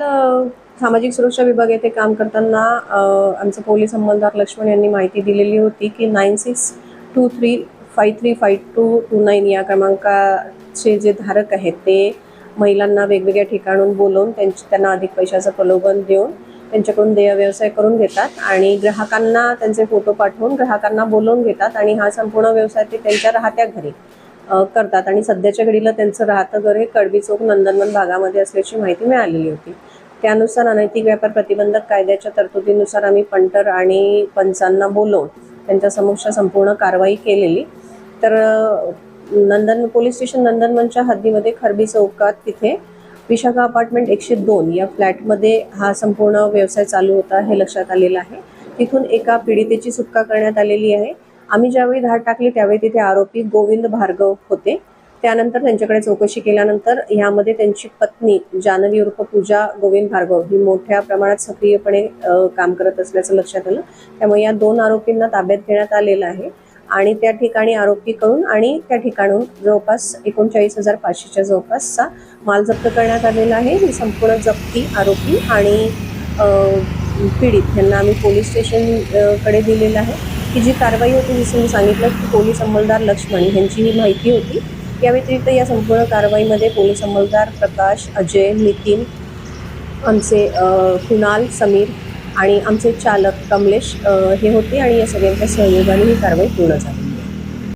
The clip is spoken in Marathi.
सामाजिक सुरक्षा विभाग येथे काम करताना आमचं आमचे पोलीस अंमलदार लक्ष्मण यांनी माहिती दिलेली होती की nine six two three five three five two two nine या क्रमांकाचे जे धारक आहेत ते महिलांना वेगवेगळ्या ठिकाणून बोलवून त्यांची त्यांना अधिक पैशाचं प्रलोभन देऊन त्यांच्याकडून देय व्यवसाय करून घेतात आणि ग्राहकांना त्यांचे फोटो पाठवून ग्राहकांना बोलवून घेतात आणि हा संपूर्ण व्यवसाय ते त्यांच्या राहत्या घरी. करतात. आणि सध्याच्या घडीला त्यांचं राहतं घर हे कडबी चौक नंदनवन भागामध्ये असल्याची माहिती मिळालेली होती. त्यानुसार अनैतिक व्यापार प्रतिबंधक कायद्याच्या तरतुदीनुसार आम्ही पंटर आणि पंचांना बोलवून त्यांच्या समक्ष संपूर्ण कारवाई केलेली. तर नंदन पोलीस स्टेशन नंदनवनच्या हद्दीमध्ये खरबी चौकात तिथे विशाखा अपार्टमेंट एकशे दोन या फ्लॅटमध्ये हा संपूर्ण व्यवसाय चालू होता हे लक्षात आलेलं आहे. तिथून एका पीडितेची सुटका करण्यात आलेली आहे. आम्ही ज्यावेळी धाड टाकली त्यावेळी तिथे आरोपी गोविंद भार्गव होते. त्यानंतर त्यांच्याकडे चौकशी केल्यानंतर ह्यामध्ये त्यांची पत्नी जानवी उर्फ पूजा गोविंद भार्गव ही मोठ्या प्रमाणात सक्रियपणे काम करत असल्याचं लक्षात आलं. त्यामुळे या दोन आरोपींना ताब्यात घेण्यात आलेलं आहे आणि त्या ठिकाणी आरोपीकडून आणि त्या ठिकाणून जवळपास एकोणचाळीस हजार पाचशेच्या जवळपासचा माल जप्त करण्यात आलेला आहे. ही संपूर्ण जप्ती आरोपी आणि पीडित यांना आम्ही पोलीस स्टेशनकडे दिलेलं आहे. ही जी कारवाई होती जसं मी सांगितलं की पोलीस अंमलदार लक्ष्मण यांची ही माहिती होती. या व्यतिरिक्त या संपूर्ण कारवाईमध्ये पोलीस अंमलदार प्रकाश अजय नितीन आमचे कुणाल समीर आणि आमचे चालक कमलेश हे होते आणि या सगळ्यांच्या सहयोगाने ही कारवाई पूर्ण झाली.